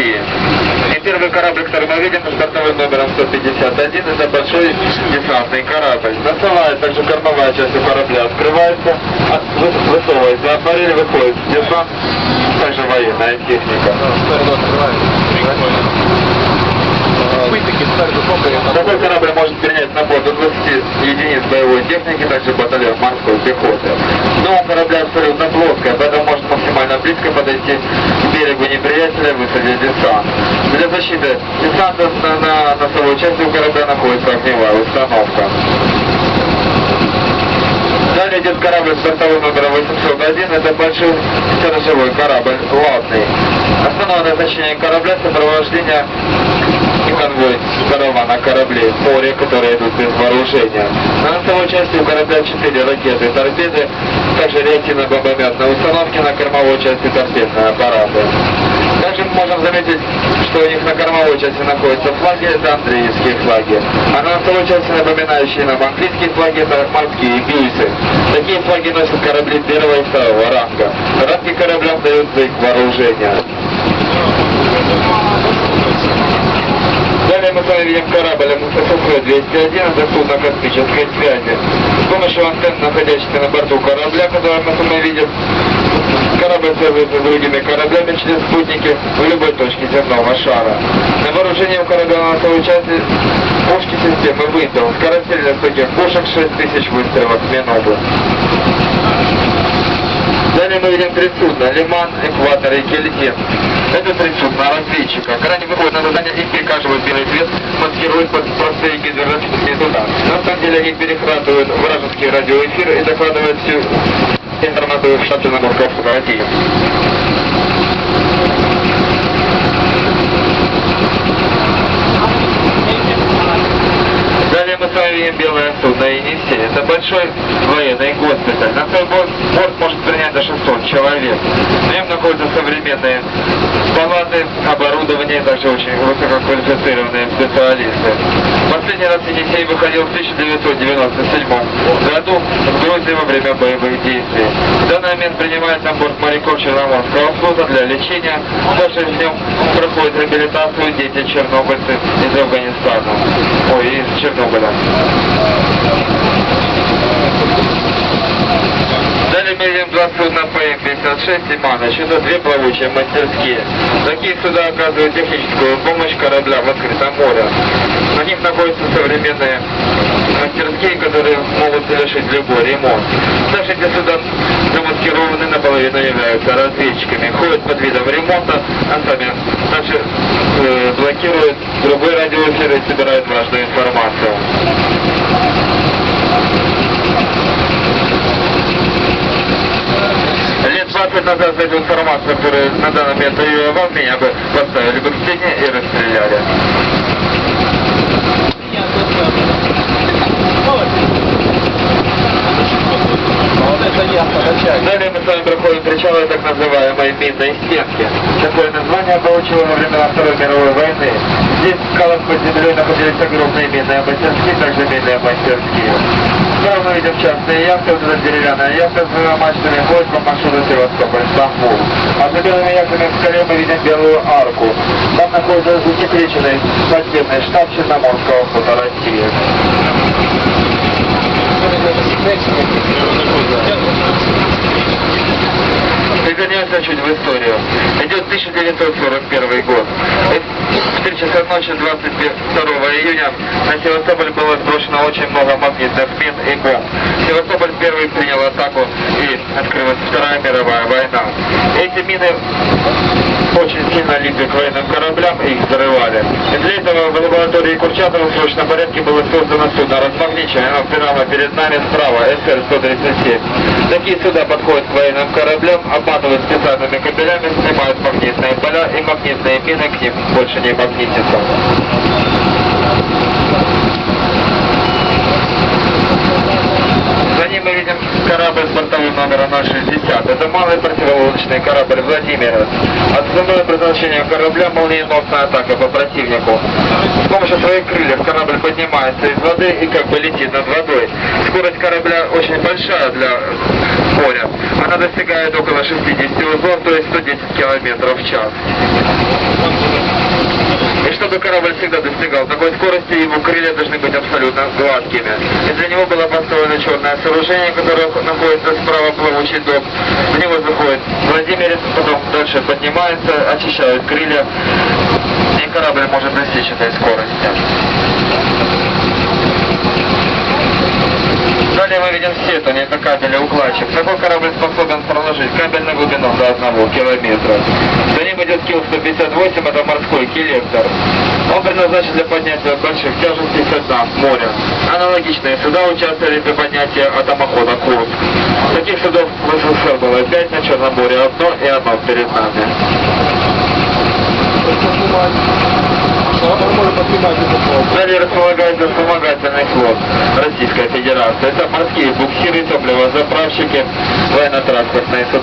России. И первый корабль, который мы видим, с бортовым номером 151, это большой десантный корабль. Носовая, также кормовая часть корабля открывается, от- вы- высовывается аппарель, выходит десант, также военная техника. Такой корабль может принять на борт до 20 единиц боевой техники, также батальон морской пехоты. Дно у корабля абсолютно плоское, поэтому максимально близко подойти к берегу неприятеля высадить десант. Для защиты десанта на, на носовой части у корабля находится огневая установка. Далее идет корабль с бортовым номером 801, это большой сторожевой корабль, латный. Основное назначение корабля – сопровождение и конвой здорова на корабле в море, которые идут без вооружения. На носовой части у корабля 4 ракеты и торпеды, также реактивно-бомбометные установки на кормовой части торпедные аппараты. Также мы можем заметить, что у них на кормовой части находятся флаги, это Андреевские флаги. А на носовой части, напоминающие нам английские флаги, это морские бюйсы. Такие флаги носят корабли первого и второго ранга. Ранги кораблям даются их вооружение. Видим корабль МСС-201, это судно космической связи. С помощью антенн, находящихся на борту корабля, который мы видим, корабль связывается с другими кораблями через спутники в любой точке земного шара. На вооружении у корабля на носовой части пушки системы Windows. Скорострельность таких пушек 6000 выстрелов в минуту. Далее мы видим три судна, Лиман, Экватор и Кельтин. Это три судна разведчика. Когда они выходят на задание и прикаживают белый цвет, маскируют под простые гидрографические суда. На самом деле они перехватывают вражеские радиоэфиры и докладывают всю информацию в на Московского России. Далее мы с вами видим белое судно Енисей. Это большой военный госпиталь. На свой борт, борт может принять до 600 человек. Нем находятся современные палаты, оборудование, также очень высококвалифицированные специалисты. Последний раз Енисей выходил в 1997 году в Грузии во время боевых действий. В данный момент принимает на борт моряков Черноморского флота для лечения. Также в нем проходит реабилитацию дети чернобыльцы из Афганистана. Ой, из Чернобыля. Далее мы видим два судна ПМ-56 и Маныч. Это две плавучие мастерские. Такие суда оказывают техническую помощь кораблям в открытом море. На них находятся современные мастерские, которые могут совершить любой ремонт. Также эти суда замаскированы наполовину являются разведчиками. Ходят под видом ремонта, а сами также э, блокируют другой радиоэфир и собирают важную информацию. За эту информацию, которую на данный момент воевал, меня бы поставили бы к стене и расстреляли. Это я, подачай. Далее мы с вами проходим причалы так называемой минной стенки. Такое название получило во времена Второй мировой войны. Здесь в скалах под землей находились огромные минные мастерские, также минные мастерские. Мы видим частные яхты, вот эта деревянная яхта с двумя мачтами ходит по маршруту Севастополь-Стамбул. А за белыми яхтами в скале мы видим белую арку. Там находится засекреченный подземный штаб Черноморского флота России. Вернемся чуть в историю. Идет 1941 год. В 3 часа ночи 22 июня на Севастополь было сброшено очень много магнитных мин и бомб. Севастополь первый принял атаку и открылась Вторая мировая война. Эти мины очень сильно липли к военным кораблям и их взрывали. И для этого в лаборатории Курчатова в срочном порядке было создано судно размагниченное, прямо перед нами справа, СР-137. Такие суда подходят к военным кораблям, обматывают специальными кабелями, снимают магнитные поля и магнитные мины к ним больше не магнитятся. За ним мы видим корабль с бортовым номером 060. Это малый противолодочный корабль Владимир. Основное предназначение корабля – молниеносная атака по противнику. С помощью своих крыльев корабль поднимается из воды и как бы летит над водой. Скорость корабля очень большая для моря. Она достигает около 60 узлов, то есть 110 километров в час. Чтобы корабль всегда достигал такой скорости, его крылья должны быть абсолютно гладкими. И для него было построено черное сооружение, которое находится справа плавучий док. В него заходит Владимирец, потом дальше поднимается, очищает крылья, и корабль может достичь этой скорости. Далее мы видим сету, это кабеля укладчик. Такой корабль способен проложить кабель на глубину до 1 километра. За ним идет кил 158, это морской килектор. Он предназначен для поднятия больших тяжестей со дна, моря. Аналогичные суда участвовали при поднятии атомохода Курск. Таких судов в СССР было 5 на Черном море, одно и одно перед нами. Что? Он может поднимать его Далее располагается вспомогательный флот Российской Федерации. Это морские буксиры, топливозаправщики, военно-транспортные суда.